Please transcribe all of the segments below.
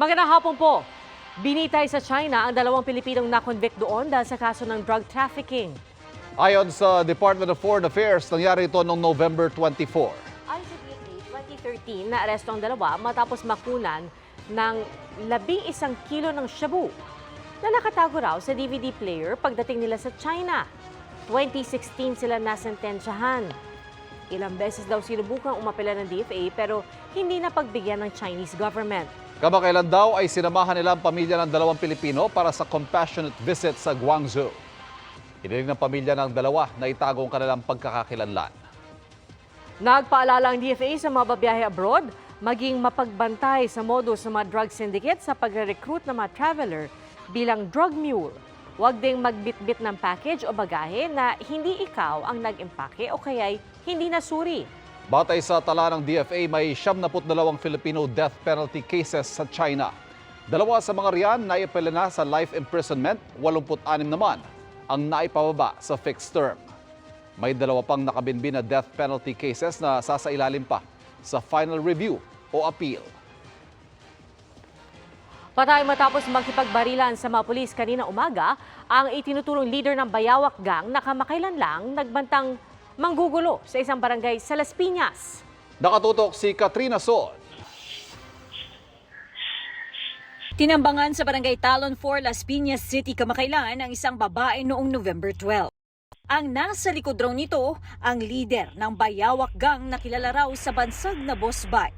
Magandang hapon po. Binitay sa China ang dalawang Pilipinong na-convict doon dahil sa kaso ng drug trafficking. Ayon sa Department of Foreign Affairs, nangyari ito noong November 24. Ayon sa DFA, 2013 na aresto ang dalawa matapos makunan ng labing isang kilo ng shabu na nakatago raw sa DVD player pagdating nila sa China. 2016 sila nasentensyahan. Ilang beses daw sinubukang umapela ng DFA pero hindi na pagbigyan ng Chinese government. Kamakailan daw ay sinamahan nila ang pamilya ng dalawang Pilipino para sa compassionate visit sa Guangzhou. Hiniling ng pamilya ng dalawa na itago ang kanilang pagkakakilanlan. Nagpaalala ang DFA sa mga babiyahe abroad, maging mapagbantay sa modus ng mga drug syndicate sa pagre-recruit ng mga traveler bilang drug mule. Huwag ding magbitbit ng package o bagahe na hindi ikaw ang nag-impake o kaya'y hindi nasuri. Batay sa tala ng DFA, may 72 Filipino death penalty cases sa China. Dalawa sa mga riyan naipila na sa life imprisonment, 86 naman ang naipababa sa fixed term. May dalawa pang nakabinbin na death penalty cases na sasailalim pa sa final review o appeal. Patay matapos makipagbarilan sa mga pulis kanina umaga, ang itinuturong leader ng Bayawak Gang na kamakailan lang nagbantang manggugulo sa isang barangay sa Las Piñas. Nakatutok si Katrina Son. Tinambangan sa barangay Talon 4, Las Piñas City, kamakailan ang isang babae noong November 12. Ang nasa likod raw nito, ang leader ng Bayawak Gang na kilala raw sa bansag na Boss Bay.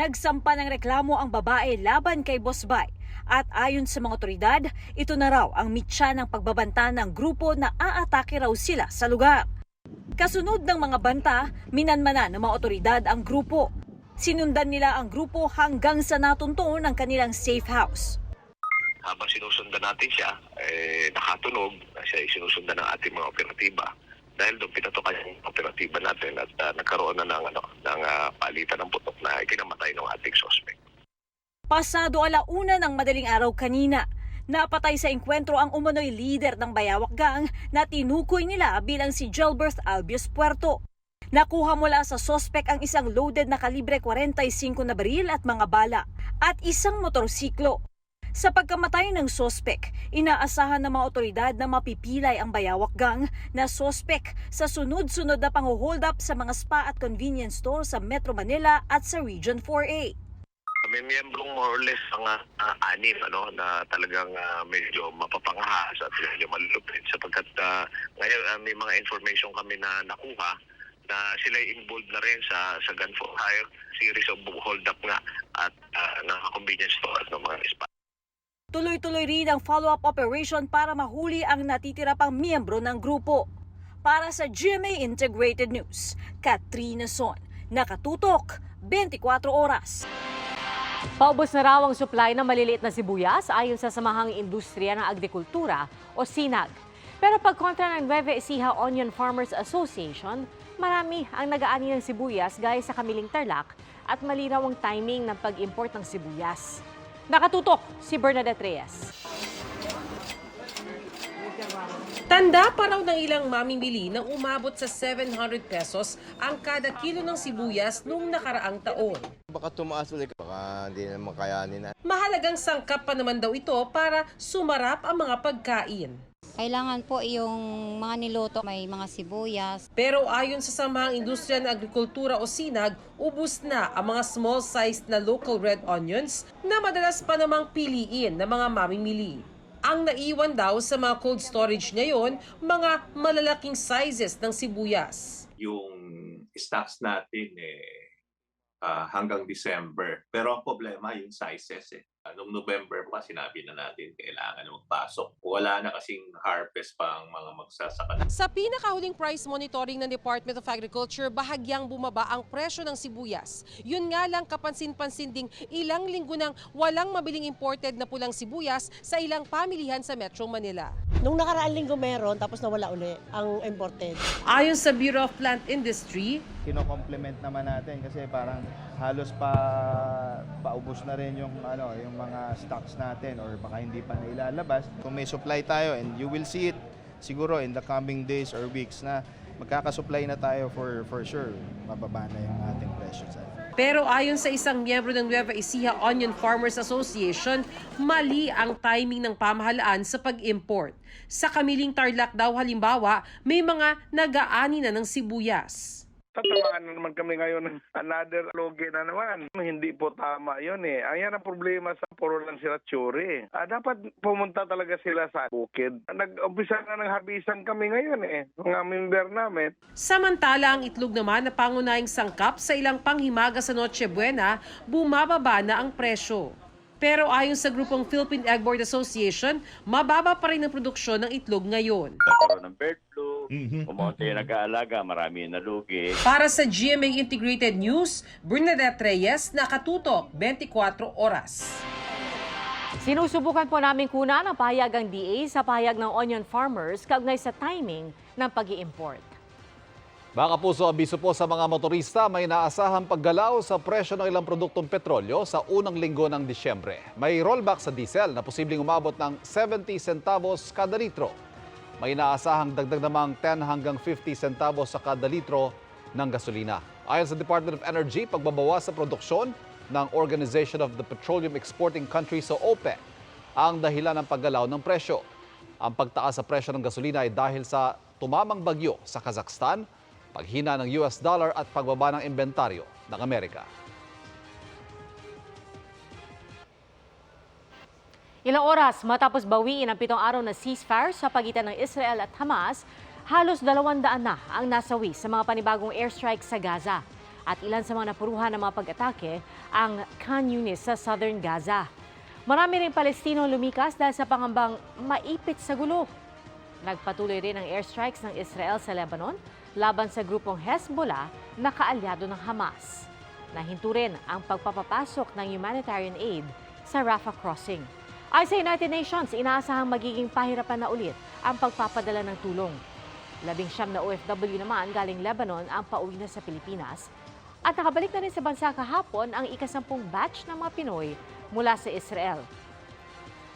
Nagsampa ng reklamo ang babae laban kay Boss Bay. At ayon sa mga otoridad, ito na raw ang mitya ng pagbabanta ng grupo na aatake raw sila sa lugar. Kasunod ng mga banta, minanmana ng mga otoridad ang grupo. Sinundan nila ang grupo hanggang sa natunto ng kanilang safe house. habang sinusundan natin siya, eh, nakatunog na siya ay sinusundan ng ating mga operatiba. Dahil doon pinatukan yung operatiba natin at ah, nagkaroon na ng, ano, ng ah, palitan ng putok na ikinamatay ng ating suspect. Pasado alauna ng madaling araw kanina, napatay sa enkwentro ang umano'y leader ng Bayawak Gang na tinukoy nila bilang si Gelbert Albios Puerto. Nakuha mula sa sospek ang isang loaded na kalibre 45 na baril at mga bala at isang motorsiklo. Sa pagkamatay ng sospek, inaasahan ng mga otoridad na mapipilay ang Bayawak Gang na sospek sa sunod-sunod na pang-hold up sa mga spa at convenience store sa Metro Manila at sa Region 4A. May miyembrong more or less mga ah, anim ano, na talagang ah, medyo mapapangahas at medyo malulupit sapagkat ah, ngayon ah, may mga information kami na nakuha na sila involved na rin sa sa gun for hire series of hold up nga at uh, ng convenience store at ng mga spa. Tuloy-tuloy rin ang follow-up operation para mahuli ang natitira pang miyembro ng grupo. Para sa GMA Integrated News, Katrina Son, nakatutok 24 oras. Paubos na raw ang supply ng maliliit na sibuyas ayon sa Samahang Industriya ng Agrikultura o SINAG. Pero pagkontra ng Nueve Ecija Onion Farmers Association, marami ang nag-aani ng sibuyas gaya sa Kamiling Tarlac at malinaw ang timing ng pag-import ng sibuyas. Nakatutok si Bernadette Reyes. Tanda pa raw ng ilang mamimili nang umabot sa 700 pesos ang kada kilo ng sibuyas noong nakaraang taon. Baka tumaas ulit. Baka hindi naman kayanin na. Mahalagang sangkap pa naman daw ito para sumarap ang mga pagkain. Kailangan po yung mga niluto, may mga sibuyas. Pero ayon sa Samahang Industriya ng Agrikultura o SINAG, ubus na ang mga small-sized na local red onions na madalas pa namang piliin ng mga mamimili. Ang naiwan daw sa mga cold storage ngayon, mga malalaking sizes ng sibuyas. yung stocks natin eh ah, hanggang December. Pero ang problema yung sizes eh. Ah, Noong November pa sinabi na natin kailangan na magpasok. Wala na kasing harvest pa ang mga magsasaka. Sa pinakahuling price monitoring ng Department of Agriculture, bahagyang bumaba ang presyo ng sibuyas. Yun nga lang kapansin-pansin ding ilang linggo nang walang mabiling imported na pulang sibuyas sa ilang pamilihan sa Metro Manila. Nung nakaraang linggo meron, tapos nawala uli ang imported. Ayon sa Bureau of Plant Industry, kino-complement naman natin kasi parang halos pa paubos na rin yung ano yung mga stocks natin or baka hindi pa nailalabas. Kung may supply tayo and you will see it siguro in the coming days or weeks na magkakasupply na tayo for for sure mababa na yung ating presyo sa Pero ayon sa isang miyembro ng Nueva Ecija Onion Farmers Association, mali ang timing ng pamahalaan sa pag-import. Sa Kamiling Tarlac daw halimbawa, may mga nag-aani na ng sibuyas. Tatamaan na naman kami ngayon ng another loge na naman. Hindi po tama yun eh. Ayan ang problema sa puro lang sila tsuri. Ah, dapat pumunta talaga sila sa bukid. Nag-umpisa na ng habisan kami ngayon eh. Mga member namin. Samantala, ang itlog naman na pangunahing sangkap sa ilang panghimaga sa Noche Buena, bumababa na ang presyo. Pero ayon sa grupong Philippine Egg Board Association, mababa pa rin ang produksyon ng itlog ngayon. nagkaroon ng bird flu, umunti yung nag-aalaga, marami yung nalugi. Para sa GMA Integrated News, Bernadette Reyes, nakatutok 24 oras. Sinusubukan po namin kuna ng pahayag ang DA sa pahayag ng onion farmers kaugnay sa timing ng pag import Mga kapuso, abiso po sa mga motorista, may naasahang paggalaw sa presyo ng ilang produktong petrolyo sa unang linggo ng Disyembre. May rollback sa diesel na posibleng umabot ng 70 centavos kada litro. May naasahang dagdag namang 10 hanggang 50 centavos sa kada litro ng gasolina. Ayon sa Department of Energy, pagbabawas sa produksyon ng Organization of the Petroleum Exporting Countries o OPEC ang dahilan ng paggalaw ng presyo. Ang pagtaas sa presyo ng gasolina ay dahil sa tumamang bagyo sa Kazakhstan, paghina ng US dollar at pagbaba ng inventaryo ng Amerika. Ilang oras matapos bawiin ang pitong araw na ceasefire sa pagitan ng Israel at Hamas, halos dalawang daan na ang nasawi sa mga panibagong airstrike sa Gaza. At ilan sa mga napuruhan ng mga pag-atake ang Khan Yunis sa southern Gaza. Marami rin Palestino lumikas dahil sa pangambang maipit sa gulo. Nagpatuloy rin ang airstrikes ng Israel sa Lebanon laban sa grupong Hezbollah na kaalyado ng Hamas. Nahinto rin ang pagpapapasok ng humanitarian aid sa Rafah crossing. Ay sa United Nations, inaasahang magiging pahirapan na ulit ang pagpapadala ng tulong. Labing siyam na OFW naman galing Lebanon ang pauwi na sa Pilipinas. At nakabalik na rin sa bansa kahapon ang ikasampung batch ng mga Pinoy mula sa Israel.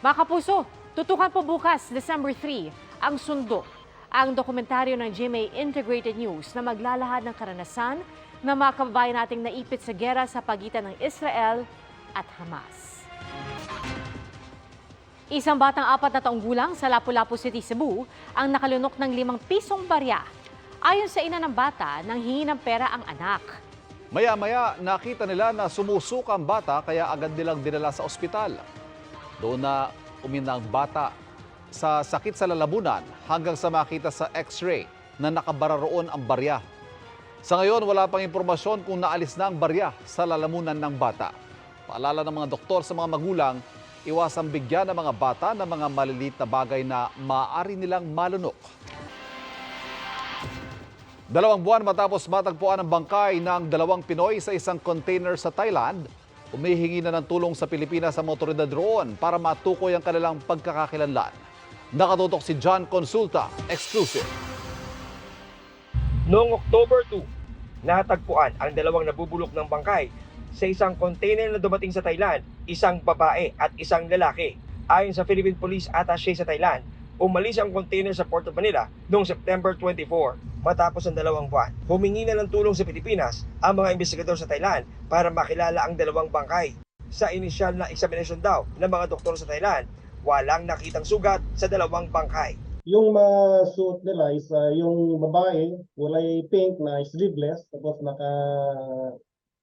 Mga kapuso, tutukan po bukas, December 3, ang sundo. Ang dokumentaryo ng GMA Integrated News na maglalahad ng karanasan ng mga kababayan nating naipit sa gera sa pagitan ng Israel at Hamas. Isang batang apat na taong gulang sa Lapu-Lapu City, Cebu ang nakalunok ng limang pisong barya. Ayon sa ina ng bata, nang hingi ng pera ang anak. Maya-maya, nakita nila na sumusuka ang bata kaya agad nilang dinala sa ospital. Doon na uminang bata sa sakit sa lalamunan hanggang sa makita sa x-ray na nakabara roon ang barya. Sa ngayon, wala pang impormasyon kung naalis na ang barya sa lalamunan ng bata. Paalala ng mga doktor sa mga magulang, iwasang bigyan ng mga bata ng mga maliliit na bagay na maaari nilang malunok. Dalawang buwan matapos matagpuan ang bangkay ng dalawang Pinoy sa isang container sa Thailand, umihingi na ng tulong sa Pilipinas sa motoridad roon para matukoy ang kanilang pagkakakilanlan. Nakatutok si John Consulta, exclusive. Noong October 2, natagpuan ang dalawang nabubulok ng bangkay sa isang container na dumating sa Thailand, isang babae at isang lalaki. Ayon sa Philippine Police Attaché sa Thailand, umalis ang container sa Port of Manila noong September 24 matapos ang dalawang buwan. Humingi na ng tulong sa Pilipinas ang mga investigador sa Thailand para makilala ang dalawang bangkay. Sa inisyal na examination daw ng mga doktor sa Thailand, walang nakitang sugat sa dalawang bangkay. Yung mga suit nila is ah, yung babae, kulay pink na sleeveless, tapos naka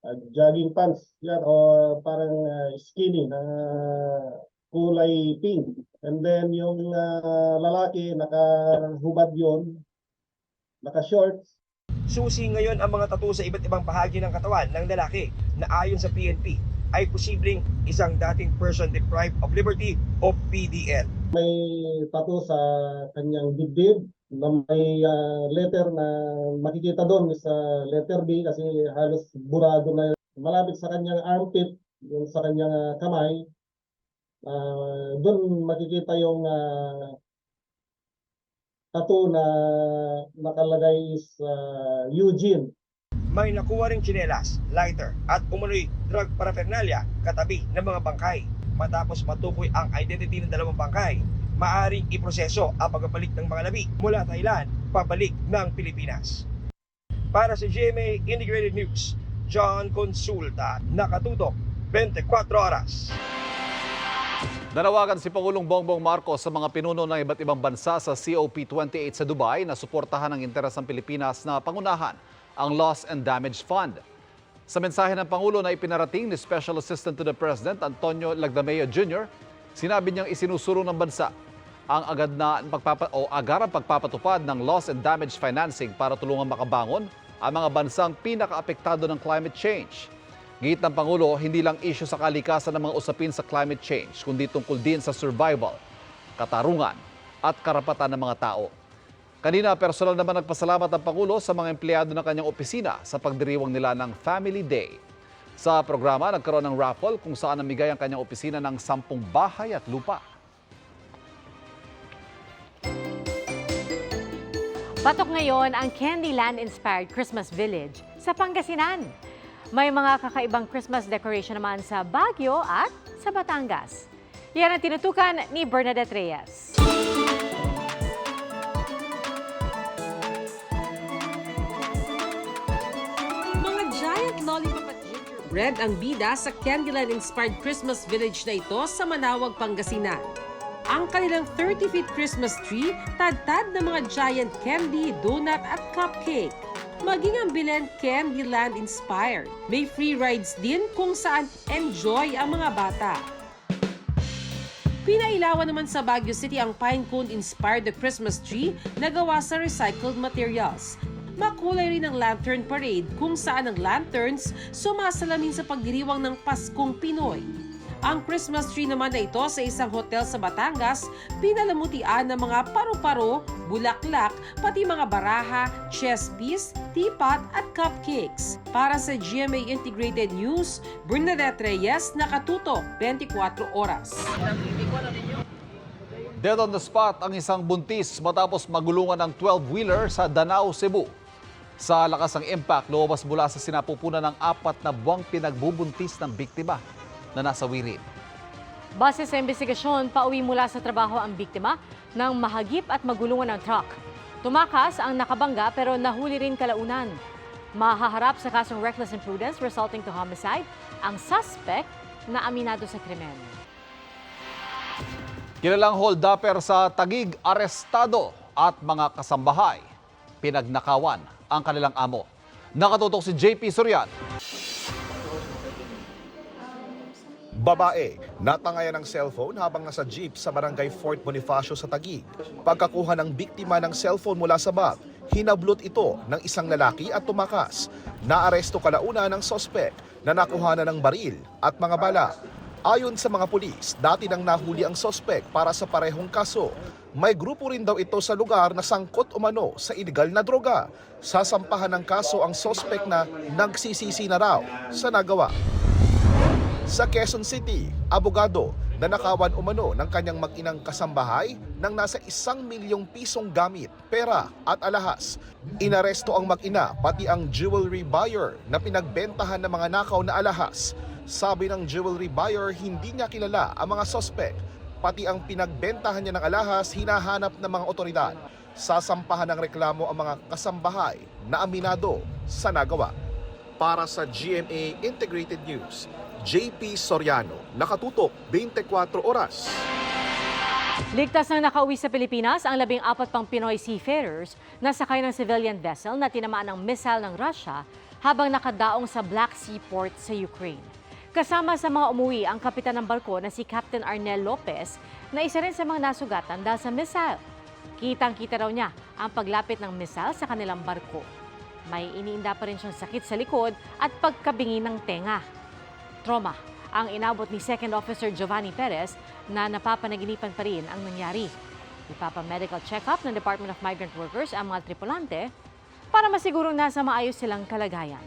ah, jogging pants yan o parang ah, skinny na kulay pink. And then yung ah, lalaki nakahubad yon, naka-shorts, Susi ngayon ang mga tattoo sa iba't ibang bahagi ng katawan ng lalaki na ayon sa PNP ay posibleng isang dating person deprived of liberty o PDL. may tattoo sa kanyang dibdib na may ah, letter na makikita doon sa letter B kasi halos burado na malapit sa kanyang armpit yung sa kanyang ah, kamay ah, doon makikita yung ah, tattoo na nakalagay is ah, Eugene May nakuha ring tsinelas, lighter at umunoy drug paraphernalia katabi ng mga bangkay. Matapos matukoy ang identity ng dalawang bangkay, maaring iproseso ang pagbabalik ng mga labi mula Thailand pabalik ng Pilipinas. Para sa GMA Integrated News, John Consulta, nakatutok 24 oras. Nanawagan si Pangulong Bongbong Marcos sa mga pinuno ng iba't ibang bansa sa COP28 sa Dubai na suportahan ang interes ng Pilipinas na pangunahan ang Loss and Damage Fund. Sa mensahe ng Pangulo na ipinarating ni Special Assistant to the President Antonio Lagdameo Jr., sinabi niyang isinusulong ng bansa ang agad na pagpapa, o agarang pagpapatupad ng loss and damage financing para tulungan makabangon ang mga bansang pinakaapektado ng climate change. Git ng Pangulo, hindi lang issue sa kalikasan ng mga usapin sa climate change, kundi tungkol din sa survival, katarungan at karapatan ng mga tao. Kanina, personal naman nagpasalamat ang Pangulo sa mga empleyado ng kanyang opisina sa pagdiriwang nila ng Family Day. Sa programa, nagkaroon ng raffle kung saan namigay ang kanyang opisina ng sampung bahay at lupa. Patok ngayon ang Candyland-inspired Christmas Village sa Pangasinan. May mga kakaibang Christmas decoration naman sa Baguio at sa Batangas. Yan ang tinutukan ni Bernadette Reyes. Mga giant lollipop at gingerbread ang bida sa Candyland-inspired Christmas village na ito sa Manawag, Pangasinan. Ang kanilang 30 feet Christmas tree, tad-tad ng mga giant candy, donut at cupcake. Maging ang Belen Candyland inspired. May free rides din kung saan enjoy ang mga bata. Pinailawan naman sa Baguio City ang pine cone inspired the Christmas tree na gawa sa recycled materials. Makulay rin ang lantern parade kung saan ang lanterns sumasalamin sa pagdiriwang ng Paskong Pinoy. Ang Christmas tree naman na ito sa isang hotel sa Batangas, pinalamutian ng mga paru-paro, bulaklak, pati mga baraha, chess piece, teapot at cupcakes. Para sa GMA Integrated News, Bernadette Reyes, nakatutok 24 oras. Dead on the spot ang isang buntis matapos magulungan ng 12-wheeler sa Danao, Cebu. Sa lakas ng impact, lumabas mula sa sinapupunan ng apat na buwang pinagbubuntis ng biktima na nasa wirin. Base sa investigasyon, pauwi mula sa trabaho ang biktima nang mahagip at magulungan ng truck. Tumakas ang nakabangga pero nahuli rin kalaunan. Mahaharap sa kasong reckless imprudence resulting to homicide ang suspect na aminado sa krimen. Kilalang hold-upper sa Tagig, arestado at mga kasambahay. Pinagnakawan ang kanilang amo. Nakatutok si JP Sorian. Babae, natangayan ng cellphone habang nasa jeep sa barangay Fort Bonifacio sa Taguig. Pagkakuha ng biktima ng cellphone mula sa bag, hinablot ito ng isang lalaki at tumakas. Naaresto kalauna ng sospek na nakuha na ng baril at mga bala. Ayon sa mga pulis, dati nang nahuli ang sospek para sa parehong kaso. May grupo rin daw ito sa lugar na sangkot umano sa iligal na droga. Sasampahan ng kaso ang sospek na nagsisisi na raw sa nagawa. Sa Quezon City, abogado na nakawan umano ng kanyang mag-inang kasambahay ng nasa isang milyong pisong gamit, pera at alahas. Inaresto ang mag-ina pati ang jewelry buyer na pinagbentahan ng mga nakaw na alahas. Sabi ng jewelry buyer, hindi niya kilala ang mga sospek. Pati ang pinagbentahan niya ng alahas, hinahanap ng mga otoridad. Sasampahan ng reklamo ang mga kasambahay na aminado sa nagawa. Para sa GMA Integrated News, JP Soriano, nakatutok 24 oras. Ligtas na nakauwi sa Pilipinas ang labing apat pang Pinoy seafarers na sakay ng civilian vessel na tinamaan ng missile ng Russia habang nakadaong sa Black Sea port sa Ukraine. Kasama sa mga umuwi ang kapitan ng barko na si Captain Arnel Lopez na isa rin sa mga nasugatan dahil sa missile. Kitang-kita raw niya ang paglapit ng missile sa kanilang barko. May iniinda pa rin siyang sakit sa likod at pagkabingi ng tenga. Trauma ang inabot ni Second Officer Giovanni Perez na napapanaginipan pa rin ang nangyari. Ipapa-medical check-up ng Department of Migrant Workers ang mga tripulante para masigurong nasa maayos silang kalagayan.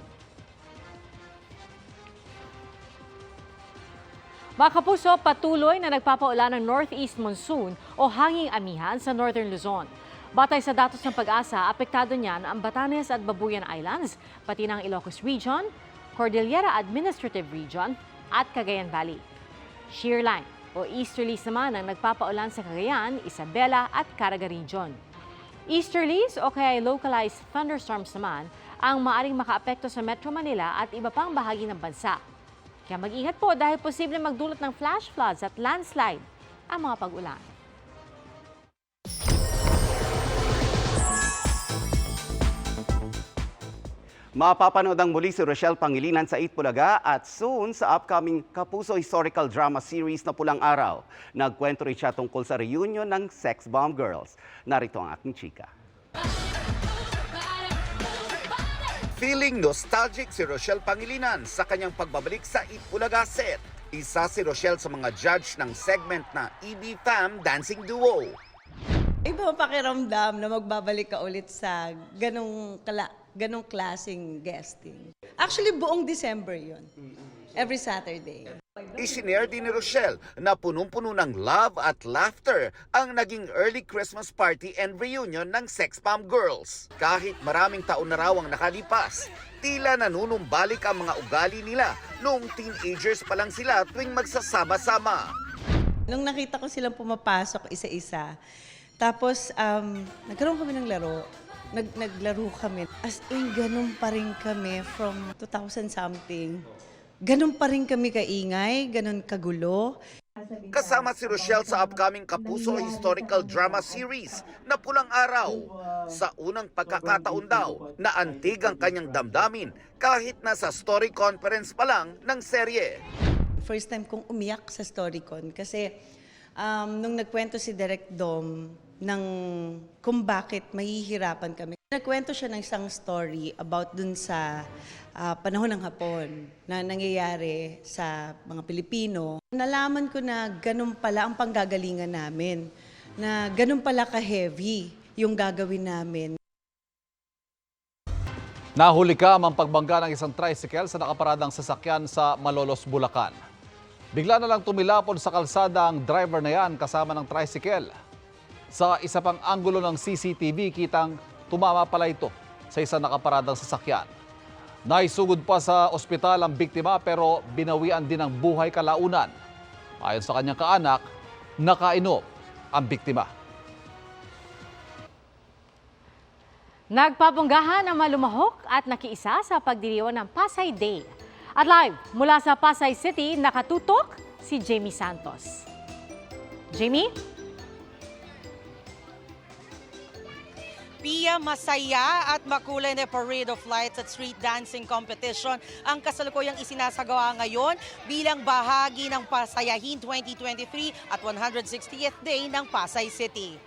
Mga kapuso, patuloy na nagpapaulan ng northeast monsoon o hanging amihan sa northern Luzon. Batay sa datos ng pag-asa, apektado niyan ang Batanes at Babuyan Islands, pati ng Ilocos Region, Cordillera Administrative Region at Cagayan Valley. Shearline o easterlies naman ang nagpapaulan sa Cagayan, Isabela at Caraga Region. Easterlies o kaya localized thunderstorms naman ang maaring makaapekto sa Metro Manila at iba pang bahagi ng bansa. Kaya mag-ingat po dahil posible magdulot ng flash floods at landslide ang mga pag-ulan. Mapapanood ang muli si Rochelle Pangilinan sa 8 Bulaga at soon sa upcoming Kapuso Historical Drama Series na Pulang Araw. Nagkwento rin siya tungkol sa reunion ng Sex Bomb Girls. Narito ang aking chika. Feeling nostalgic si Rochelle Pangilinan sa kanyang pagbabalik sa Itbulaga set. Isa si Rochelle sa mga judge ng segment na EB Fam Dancing Duo. Iba ang pakiramdam na magbabalik ka ulit sa ganong, kala, ganong klaseng guesting. Actually, buong December yon Every Saturday. Isinare din ni Rochelle na punong-puno ng love at laughter ang naging early Christmas party and reunion ng Sex Bomb Girls. Kahit maraming taon na raw ang nakalipas, tila nanunumbalik ang mga ugali nila noong teenagers pa lang sila tuwing magsasama-sama. Nung nakita ko silang pumapasok isa-isa, tapos um, nagkaroon kami ng laro, Nag, naglaro kami. As in, ganun pa rin kami from 2000 something. Ganun pa rin kami kaingay, ganun kagulo. Kasama si Rochelle sa upcoming Kapuso Historical Drama Series na Pulang Araw. Sa unang pagkakataon daw na antig ang kanyang damdamin kahit nasa story conference pa lang ng serye. First time kong umiyak sa Storycon kasi um, nung nagkwento si Direk Dom ng kung bakit mahihirapan kami. Nagkwento siya ng isang story about dun sa ah, panahon ng Hapon na nangyayari sa mga Pilipino. Nalaman ko na ganun pala ang panggagalingan namin, na ganun pala ka-heavy yung gagawin namin. Nahuli ka ang pagbangga ng isang tricycle sa nakaparadang sasakyan sa Malolos, Bulacan. Bigla na lang tumilapon sa kalsada ang driver na yan kasama ng tricycle. Sa isa pang anggulo ng CCTV, kitang tumama pala ito sa isang nakaparadang sasakyan. Naisugod pa sa ospital ang biktima pero binawian din ng buhay kalaunan. Ayon sa kanyang kaanak, nakainom ang biktima. Nagpabonggahan ang malumahok at nakiisa sa pagdiriwang ng Pasay Day. At live mula sa Pasay City, nakatutok si Jamie Santos. Jamie? Pia, masaya at makulay na parade of lights at street dancing competition ang kasalukuyang isinasagawa ngayon bilang bahagi ng Pasayahin 2023 at 160th Day ng Pasay City.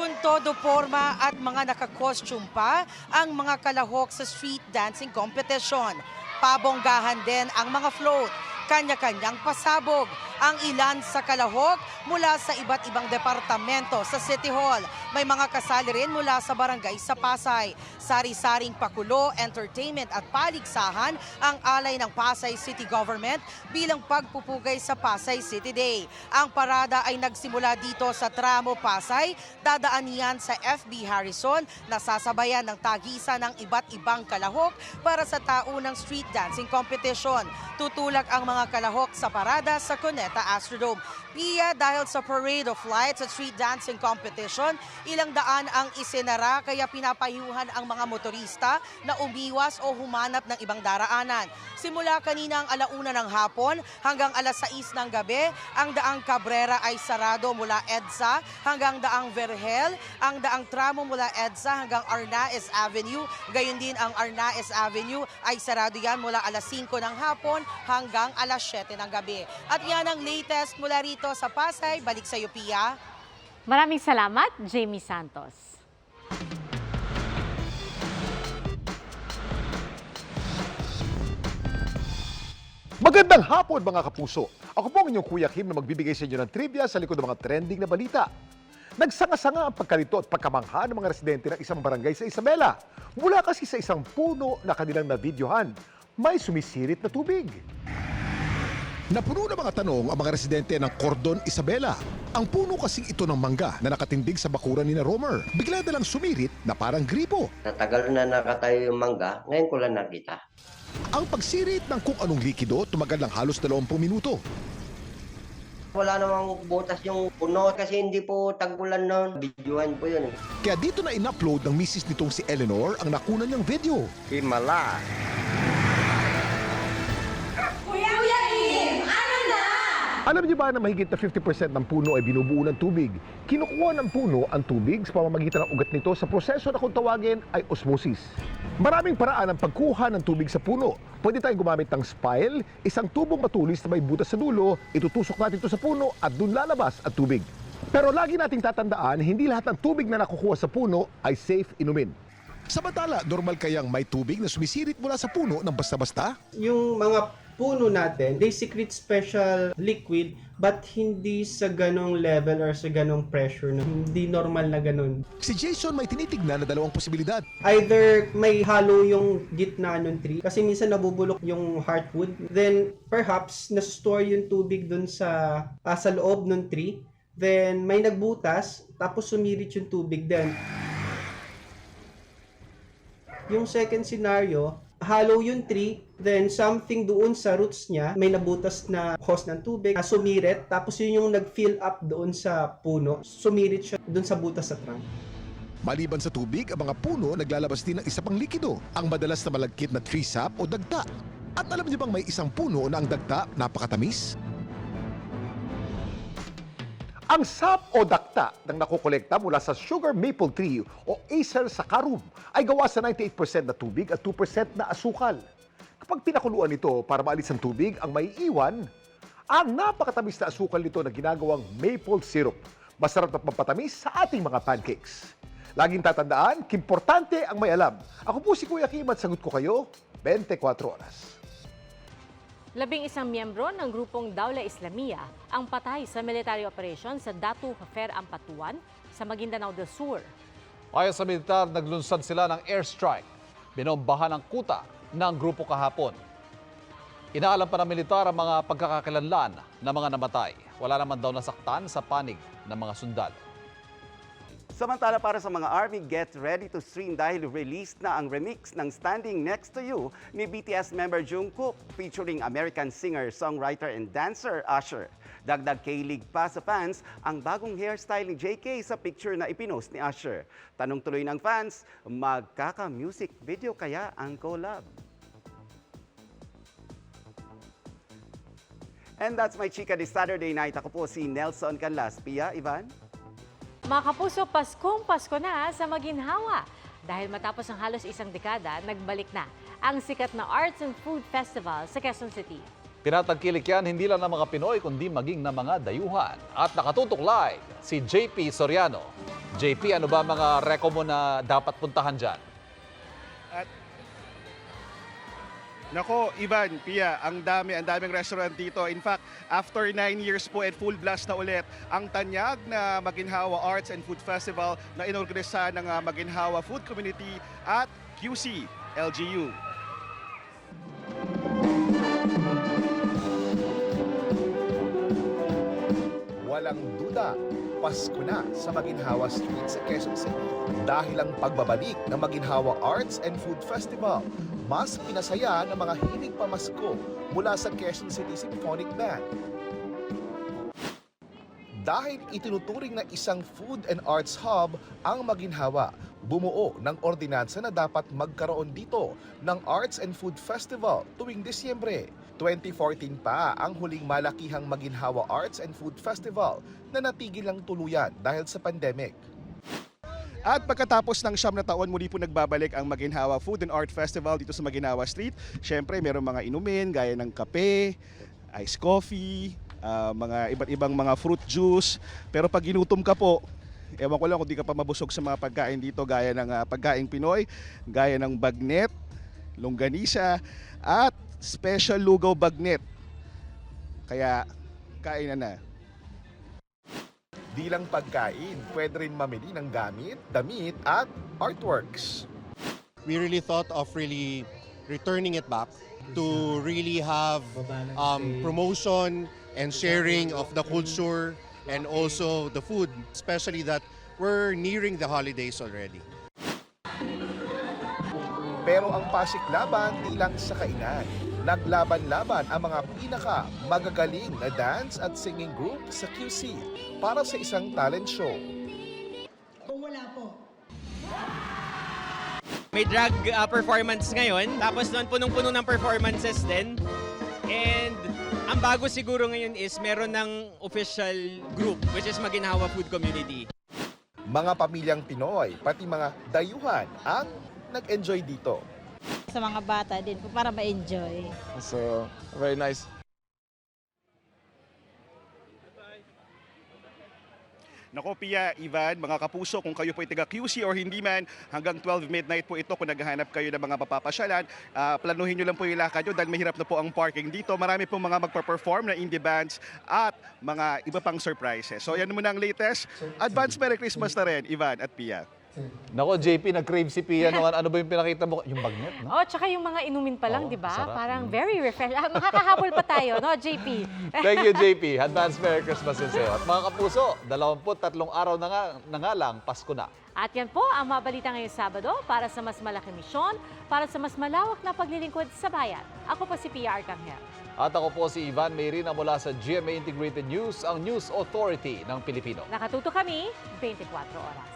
Kung todo forma at mga nakakostume pa ang mga kalahok sa street dancing competition. Pabonggahan din ang mga float, kanya-kanyang pasabog, ang ilan sa kalahok mula sa iba't ibang departamento sa City Hall. May mga kasali rin mula sa barangay sa Pasay. Sari-saring pakulo, entertainment at paligsahan ang alay ng Pasay City Government bilang pagpupugay sa Pasay City Day. Ang parada ay nagsimula dito sa Tramo Pasay, dadaan yan sa FB Harrison na sasabayan ng tagisa ng iba't ibang kalahok para sa taunang street dancing competition. Tutulak ang mga kalahok sa parada sa Cuneta Astrodome. Pia, dahil sa Parade of Lights at Street Dancing Competition, ilang daan ang isinara kaya pinapayuhan ang mga motorista na umiwas o humanap ng ibang daraanan. Simula kanina ang alauna ng hapon hanggang alas 6 ng gabi, ang daang Cabrera ay sarado mula EDSA hanggang daang Vergel, ang daang tramo mula EDSA hanggang Arnaez Avenue, gayon din ang Arnaez Avenue ay sarado yan mula alas 5 ng hapon hanggang alas 7 ng gabi. At yan ang latest mula rito sa Pasay. Balik sa iyo, Pia. Maraming salamat, Jamie Santos. Magandang hapon mga kapuso. Ako po ang inyong Kuya Kim na magbibigay sa inyo ng trivia sa likod ng mga trending na balita. Nagsanga-sanga ang pagkalito at pagkamangha ng mga residente ng isang barangay sa Isabela. Mula kasi sa isang puno na kanilang navidyohan, may sumisirit na tubig. Napuno ng mga tanong ang mga residente ng Cordon Isabela. Ang puno kasing ito ng mangga na nakatindig sa bakuran ni na Romer. Bigla na lang sumirit na parang gripo. Natagal na nakatayo yung mangga, ngayon ko lang nakita. Ang pagsirit ng kung anong likido tumagal ng halos 20 minuto. Wala namang butas yung puno kasi hindi po tagpulan noon. Videohan po yun. eh. Kaya dito na in-upload ng misis nitong si Eleanor ang nakunan niyang video. Himala. Alam niyo ba na mahigit na 50% ng puno ay binubuo ng tubig? Kinukuha ng puno ang tubig sa pamamagitan ng ugat nito sa proseso na kung tawagin ay osmosis. Maraming paraan ang pagkuha ng tubig sa puno. Pwede tayong gumamit ng spile, isang tubong matulis na may butas sa dulo, itutusok natin ito sa puno at doon lalabas ang tubig. Pero lagi nating tatandaan, hindi lahat ng tubig na nakukuha sa puno ay safe inumin. Samantala, normal kayang may tubig na sumisirit mula sa puno ng basta-basta? yung mga puno natin, they secrete special liquid but hindi sa ganong level or sa ganong pressure na hindi normal na ganon. Si Jason may tinitignan na dalawang posibilidad. Either may halo yung gitna ng tree kasi minsan nabubulok yung heartwood. Then perhaps na-store yung tubig dun sa ah, sa loob ng tree. Then may nagbutas tapos sumirit yung tubig din. Yung second scenario, hollow yung tree, then something doon sa roots niya, may nabutas na hose ng tubig, na sumirit, tapos yun yung nag-fill up doon sa puno, sumirit siya doon sa butas sa trunk. Maliban sa tubig, ang mga puno naglalabas din ng isa pang likido, ang madalas na malagkit na tree sap o dagta. At alam niyo bang may isang puno na ang dagta napakatamis? Ang sap o dakta ng nakokolekta mula sa sugar maple tree o Acer saccharum ay gawa sa 98% na tubig at 2% na asukal. Kapag pinakuluan ito para maalis ang tubig, ang may iwan, ang napakatamis na asukal nito na ginagawang maple syrup. Masarap na pampatamis sa ating mga pancakes. Laging tatandaan, kimportante ang may alam. Ako po si Kuya Kim at sagot ko kayo, 24 oras. Labing isang miyembro ng grupong Daula Islamia ang patay sa military operation sa Datu Hafer Ampatuan sa Maguindanao del Sur. Ayon sa militar, naglunsad sila ng airstrike. Binombahan ang kuta ng grupo kahapon. Inaalam pa ng militar ang mga pagkakakilanlan ng mga namatay. Wala naman daw nasaktan sa panig ng mga sundalo. Samantala para sa mga ARMY, get ready to stream dahil released na ang remix ng Standing Next to You ni BTS member Jungkook featuring American singer, songwriter and dancer Usher. Dagdag K-League pa sa fans ang bagong hairstyle ni JK sa picture na ipinost ni Usher. Tanong tuloy ng fans, magkaka-music video kaya ang collab? And that's my chika this Saturday night. Ako po si Nelson Canlas. Pia, Ivan? Mga kapuso, Paskong Pasko na sa Maginhawa. Dahil matapos ang halos isang dekada, nagbalik na ang sikat na Arts and Food Festival sa Quezon City. Pinatagkilik yan hindi lang ng mga Pinoy kundi maging ng mga dayuhan. At nakatutok live si JP Soriano. JP, ano ba mga reko mo na dapat puntahan dyan? Nako, Ivan, Pia, ang dami, ang daming restaurant dito. In fact, after 9 years po at full blast na ulit ang tanyag na Maginhawa Arts and Food Festival na inorganisa ng ah, Maginhawa Food Community at QC LGU. Walang duda, Pasko na sa Maginhawa Street sa Quezon City. Dahil ang pagbabalik ng Maginhawa Arts and Food Festival, mas pinasaya ng mga hilig pamasko mula sa Quezon City Symphonic Band. Dahil itinuturing na isang food and arts hub ang Maginhawa, bumuo ng ordinansa na dapat magkaroon dito ng Arts and Food Festival tuwing Disyembre. 2014 pa ang huling malakihang Maginhawa Arts and Food Festival na natigil lang tuluyan dahil sa pandemic. At pagkatapos ng siyam na taon, muli po nagbabalik ang Maginhawa Food and Art Festival dito sa Maginhawa Street. Siyempre, meron mga inumin gaya ng kape, iced coffee, ah, mga iba't ibang mga fruit juice. Pero pag ginutom ka po, ewan ko lang kung di ka pa mabusog sa mga pagkain dito gaya ng ah, pagkain Pinoy, gaya ng bagnet, longganisa, at special lugaw bagnet. Kaya, kain na na. Di lang pagkain, pwede rin mamili ng gamit, damit at artworks. we really thought of really returning it back to really have um, promotion and sharing of the culture and also the food, especially that we're nearing the holidays already. Pero ang Pasig Laban di lang sa kainan. Naglaban-laban ang mga pinaka magagaling na dance at singing group sa QC para sa isang talent show. Kung wala po, May drag uh, performance ngayon, tapos doon punong-puno ng performances din. And ang bago siguro ngayon is meron ng official group, which is Maginhawa Food Community. Mga pamilyang Pinoy, pati mga dayuhan ang nag-enjoy dito. Sa mga bata din po para ma-enjoy. So, very nice. Nako Pia, Ivan, mga kapuso, kung kayo po ay taga QC or hindi man, hanggang 12 midnight po ito kung naghahanap kayo ng mga mapapasyalan. ah, planuhin nyo lang po yung lakad nyo dahil mahirap na po ang parking dito. Marami pong mga magpa-perform na indie bands at mga iba pang surprises. So yan muna ang latest. Advance Merry Christmas na rin, Ivan at Pia. Nako, JP, nag-crave si Pia noon. Ano ba yung pinakita mo? Yung bagnet, no? Oh, tsaka yung mga inumin pa lang, Oo, di ba? sarap. Parang Mm. very refreshing. Ah, makakahabol pa tayo, no, JP? Thank you, JP. Advance Merry Christmas din sa'yo. At mga kapuso, 23 araw na nga, na nga lang, Pasko na. At yan po ang mga balita ngayong Sabado para sa mas malaking misyon, para sa mas malawak na paglilingkod sa bayan. Ako po si Pia Arcangel. At ako po si Ivan Mayrina mula sa GMA Integrated News, ang News Authority ng Pilipino. Nakatuto kami 24 oras.